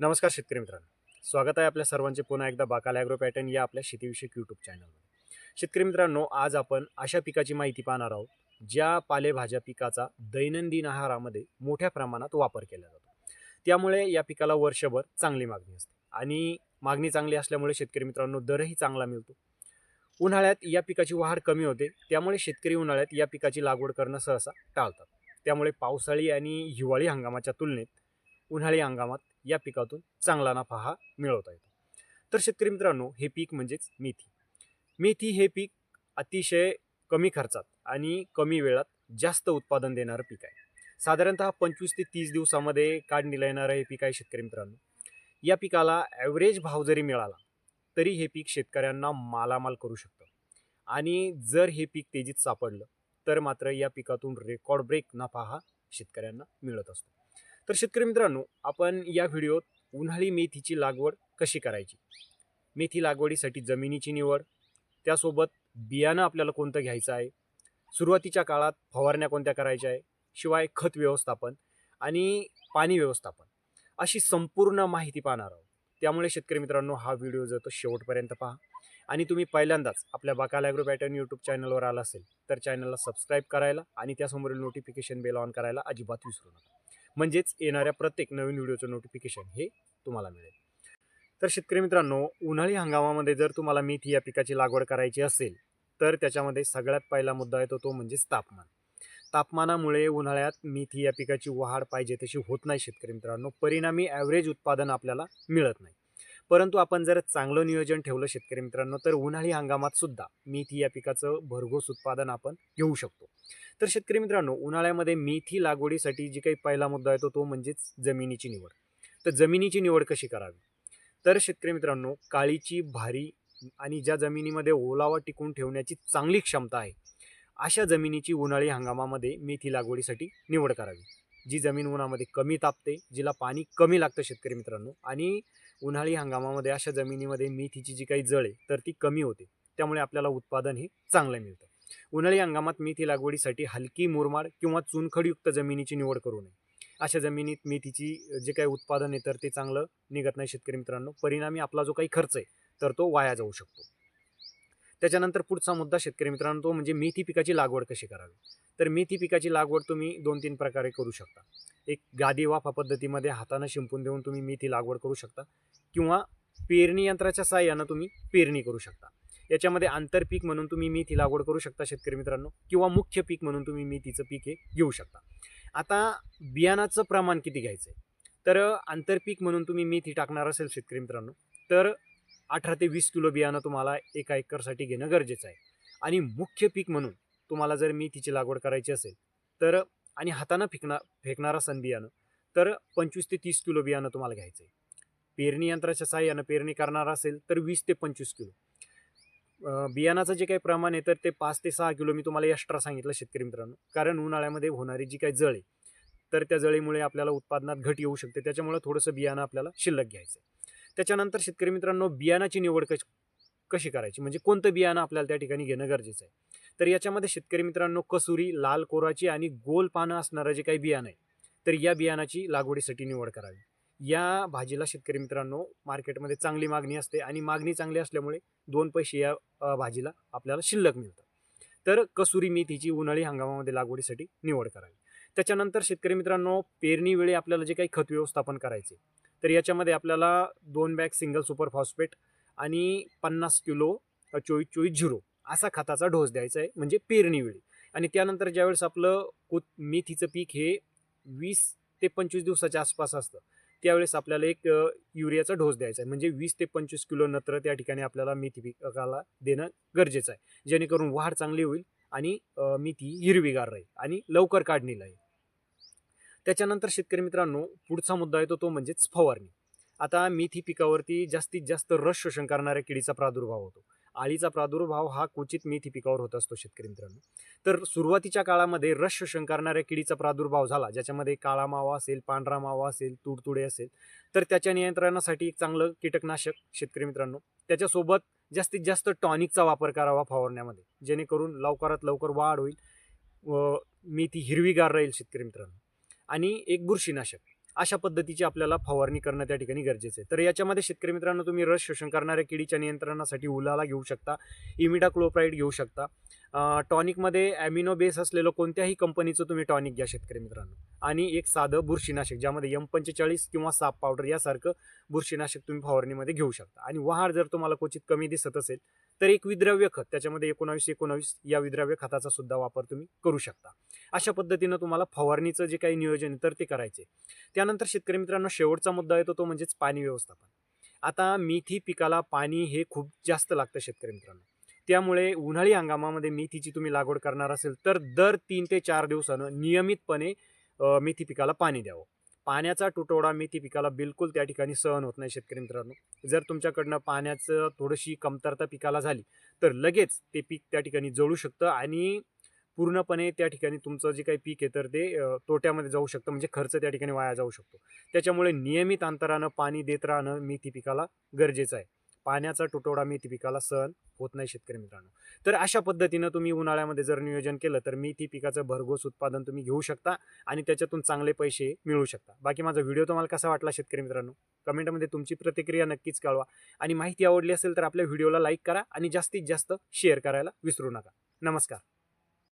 नमस्कार शेतकरी मित्रांनो. स्वागत आहे आपल्या सर्वांचे पुन्हा एकदा बाकाल ॲग्रो पॅटर्न या आपल्या शेतीविषयक यूट्यूब चॅनलमध्ये शेतकरी मित्रांनो आज आपण अशा पिकाची माहिती पाहणार आहोत ज्या पालेभाज्या पिकाचा दैनंदिन आहारामध्ये मोठ्या प्रमाणात वापर केला जातो. त्यामुळे या पिकाला वर्षभर चांगली मागणी असते. आणि मागणी चांगली असल्यामुळे शेतकरी मित्रांनो दरही चांगला मिळतो. उन्हाळ्यात या पिकाची वाढ कमी होते त्यामुळे शेतकरी उन्हाळ्यात या पिकाची लागवड करणं सहसा टाळतात. त्यामुळे पावसाळी आणि हिवाळी हंगामाच्या तुलनेत उन्हाळी हंगामात या पिकातून चांगला नफा हा मिळवता येतो. तर शेतकरी मित्रांनो हे पीक म्हणजेच मेथी. मेथी हे पीक अतिशय कमी खर्चात आणि कमी वेळात जास्त उत्पादन देणारं पीक आहे. साधारणतः पंचवीस ते तीस दिवसामध्ये काढणीला येणारं हे पीक आहे शेतकरी मित्रांनो. या पिकाला ॲव्हरेज भाव जरी मिळाला तरी हे पीक शेतकऱ्यांना मालामाल करू शकतं. आणि जर हे पीक तेजीत सापडलं तर मात्र या पिकातून रेकॉर्ड ब्रेक नफा हा शेतकऱ्यांना मिळत असतो. तर शेतकरी मित्रांनो आपण या व्हिडिओत उन्हाळी मेथीची लागवड कशी करायची? मेथी लागवडीसाठी जमिनीची निवड त्यासोबत बियाणं आपल्याला कोणतं घ्यायचं आहे? सुरुवातीच्या काळात फवारण्या कोणत्या करायच्या आहे? शिवाय खत व्यवस्थापन आणि पाणी व्यवस्थापन अशी संपूर्ण माहिती पाहणार आहोत. त्यामुळे शेतकरी मित्रांनो हा व्हिडिओ जो तो शेवटपर्यंत पहा आणि तुम्ही पहिल्यांदाच आपल्या बकाल ॲग्रो पॅटर्न यूट्यूब चॅनलवर आला असेल तर चॅनलला सबस्क्राईब करायला आणि त्यासमोरील नोटिफिकेशन बेल ऑन करायला अजिबात विसरू नका. म्हणजेच येणाऱ्या प्रत्येक नवीन व्हिडिओचं नोटिफिकेशन हे तुम्हाला मिळेल. तर शेतकरी मित्रांनो उन्हाळी हंगामामध्ये जर तुम्हाला मेथी या पिकाची लागवड करायची असेल तर त्याच्यामध्ये सगळ्यात पहिला मुद्दा येतो तो म्हणजेच तापमान. तापमानामुळे उन्हाळ्यात मेथी या पिकाची वाढ पाहिजे तशी होत नाही शेतकरी मित्रांनो. परिणामी ॲव्हरेज उत्पादन आपल्याला मिळत नाही. परंतु आपण जर चांगलं नियोजन ठेवलं शेतकरी मित्रांनो तर उन्हाळी हंगामात सुद्धा मेथी या पिकाचं भरघोस उत्पादन आपण घेऊ शकतो. तर शेतकरी मित्रांनो उन्हाळ्यामध्ये मेथी लागवडीसाठी जी काही पहिला मुद्दा येतो तो म्हणजेच जमिनीची निवड. तर जमिनीची निवड कशी करावी? तर शेतकरी मित्रांनो काळीची भारी आणि ज्या जमिनीमध्ये ओलावा टिकून ठेवण्याची चांगली क्षमता आहे अशा जमिनीची उन्हाळी हंगामामध्ये मेथी लागवडीसाठी निवड करावी. जी जमीन उन्हामध्ये कमी तापते जिला पाणी कमी लागतं शेतकरी मित्रांनो. आणि उन्हाळी हंगामामध्ये अशा जमिनीमध्ये मेथीची जी काही जळ आहे तर ती कमी होते. त्यामुळे आपल्याला उत्पादन हे चांगलं मिळतं. उन्हाळी हंगामात मेथी लागवडीसाठी हलकी मुरमाड किंवा चुनखडयुक्त जमिनीची निवड करू नये. अशा जमिनीत मेथीची जे काही उत्पादन आहे तर ते चांगलं निघत नाही शेतकरी मित्रांनो. परिणामी आपला जो काही खर्च आहे तर तो वाया जाऊ शकतो. त्याच्यानंतर पुढचा मुद्दा शेतकरी मित्रांनो तो म्हणजे मेथी पिकाची लागवड कशी करावी? तर मेथी पिकाची लागवड तुम्ही दोन तीन प्रकारे करू शकता. एक गादी वाफा पद्धतीमध्ये हातानं शिंपून देऊन तुम्ही मेथी लागवड करू शकता किंवा पेरणी यंत्राच्या सहाय्यानं तुम्ही पेरणी करू शकता. याच्यामध्ये आंतरपीक म्हणून तुम्ही मेथी लागवड करू शकता शेतकरी मित्रांनो किंवा मुख्य पीक म्हणून तुम्ही मेथीचं पीक हे घेऊ शकता. आता बियाणाचं प्रमाण किती घ्यायचं आहे तर आंतरपीक म्हणून तुम्ही मेथी टाकणार असेल शेतकरी मित्रांनो तर अठरा ते वीस किलो बियाणं तुम्हाला एका एकरसाठी घेणं गरजेचं आहे. आणि मुख्य पीक म्हणून तुम्हाला जर मी तिची लागवड करायची असेल तर आणि हातानं फेकणार फेकणारा सन बियाणं तर पंचवीस ते तीस किलो बियाणं तुम्हाला घ्यायचं आहे. पेरणी यंत्राच्या साहाय्यानं पेरणी करणार असेल तर वीस ते पंचवीस किलो. बियाणाचं जे काही प्रमाण आहे तर ते पाच ते सहा किलो मी तुम्हाला एक्स्ट्रा सांगितलं शेतकरी मित्रांनो. कारण उन्हाळ्यामध्ये होणारी जी काही जळ आहे तर त्या जळीमुळे आपल्याला उत्पादनात घट येऊ शकते. त्याच्यामुळे थोडंसं बियाणं आपल्याला शिल्लक घ्यायचं आहे. त्याच्यानंतर शेतकरी मित्रांनो बियाणाची निवड कशी कशी करायची? म्हणजे कोणतं बियाणं आपल्याला त्या ठिकाणी घेणं गरजेचं आहे? तर याच्यामध्ये शेतकरी मित्रांनो कसुरी लाल कोराची आणि गोल पानं असणारं जे काही बियाणं आहे तर या बियाणाची लागवडीसाठी निवड करावी. या भाजीला शेतकरी मित्रांनो मार्केटमध्ये चांगली मागणी असते आणि मागणी चांगली असल्यामुळे दोन पैसे या भाजीला आपल्याला शिल्लक मिळतं. तर कसुरी मेथीची उन्हाळी हंगामामध्ये लागवडीसाठी निवड करावी. त्याच्यानंतर शेतकरी मित्रांनो पेरणीवेळी आपल्याला जे काही खत व्यवस्थापन करायचे तर याच्यामध्ये आपल्याला दोन बॅग सिंगल सुपर फॉस्फेट आणि पन्नास किलो चोवीस चोवीस झिरो असा खताचा डोस द्यायचा आहे म्हणजे पेरणीवेळी आणि त्यानंतर ज्यावेळेस आपलं कोत मेथीचं पीक हे वीस ते पंचवीस दिवसाच्या आसपास असतं त्यावेळेस आपल्याला एक युरियाचा डोस द्यायचा आहे. म्हणजे वीस ते पंचवीस किलो नत्र त्या ठिकाणी आपल्याला मेथी पिकाला देणं गरजेचं आहे. जेणेकरून वाढ चांगली होईल आणि मेथी हिरवीगार राहील आणि लवकर काढणीला येईल. त्याच्यानंतर शेतकरी मित्रांनो पुढचा मुद्दा येतो तो म्हणजेच फवारणी. आता मेथी पिकावरती जास्तीत जास्त रस शोषण करणाऱ्या किडीचा प्रादुर्भाव होतो. आळीचा प्रादुर्भाव हा क्वचित मेथी पिकावर होत असतो शेतकरी मित्रांनो. तर सुरुवातीच्या काळामध्ये रस शोषण करणाऱ्या किडीचा प्रादुर्भाव झाला ज्याच्यामध्ये काळा मावा असेल पांढरा मावा असेल तुडतुडे असेल तर त्याच्या नियंत्रणासाठी एक चांगलं कीटकनाशक शेतकरी मित्रांनो त्याच्यासोबत जास्तीत जास्त टॉनिकचा वापर करावा फवारण्यामध्ये जेणेकरून लवकरात लवकर वाढ होईल व मेथी हिरवीगार राहील शेतकरी मित्रांनो. आणि एक बुरशीनाशक. अशा पद्धतीची आपल्याला फवारणी करणं त्या ठिकाणी गरजेचं आहे. तर याच्यामध्ये शेतकरी मित्रांनो तुम्ही रस शोषण करणाऱ्या किडीच्या नियंत्रणासाठी उलाला घेऊ शकता इमिडा क्लोप्राईड घेऊ शकता. टॉनिकमध्ये ॲमिनो बेस असलेलं कोणत्याही कंपनीचं तुम्ही टॉनिक घ्या शेतकरी मित्रांनो. आणि एक साधं बुरशीनाशक ज्यामध्ये एम पंचेचाळीस किंवा साप पावडर यासारखं बुरशीनाशक तुम्ही फवारणीमध्ये घेऊ शकता. आणि वहार जर तुम्हाला क्वचित कमी दिसत असेल तर एक विद्रव्य खत त्याच्यामध्ये एकोणावीस एकोणावीस या विद्रव्य खताचा सुद्धा वापर तुम्ही करू शकता. अशा पद्धतीनं तुम्हाला फवारणीचं जे काही नियोजन आहे तर ते करायचे. त्यानंतर शेतकरी मित्रांनो शेवटचा मुद्दा येतो तो म्हणजेच पाणी व्यवस्थापन. आता मेथी पिकाला पाणी हे खूप जास्त लागतं शेतकरी मित्रांनो. त्यामुळे उन्हाळी हंगामामध्ये मेथीची तुम्ही लागवड करणार असेल तर दर तीन ते चार दिवसानं नियमितपणे मेथी पिकाला पाणी द्यावं. पाण्याचा तुटवडा मेथी पिकाला बिलकुल त्या ठिकाणी सहन होत नाही शेतकरी मित्रांनो. जर तुमच्याकडनं पाण्याचं थोडीशी कमतरता पिकाला झाली तर लगेच ते पीक त्या ठिकाणी जळू शकतं आणि पूर्णपणे त्या ठिकाणी तुमचं जे काही पीक आहे तर ते तोट्यामध्ये जाऊ शकतं. म्हणजे खर्च त्या ठिकाणी वाया जाऊ शकतो. त्याच्यामुळे नियमित अंतरानं पाणी देत राहणं मेथी पिकाला गरजेचं आहे. पाण्याचा तुटवडा मेथी पिकाला सहन होत नाही शेतकरी मित्रांनो. तर अशा पद्धतीनं तुम्ही उन्हाळ्यामध्ये जर नियोजन केलं तर मेथी पिकाचं भरघोस उत्पादन तुम्ही घेऊ शकता आणि त्याच्यातून चांगले पैसे मिळू शकता. बाकी माझा व्हिडिओ तुम्हाला कसा वाटला शेतकरी मित्रांनो? कमेंटमध्ये तुमची प्रतिक्रिया नक्कीच कळवा. आणि माहिती आवडली असेल तर आपल्या व्हिडिओला लाईक करा आणि जास्तीत जास्त शेअर करायला विसरू नका. नमस्कार.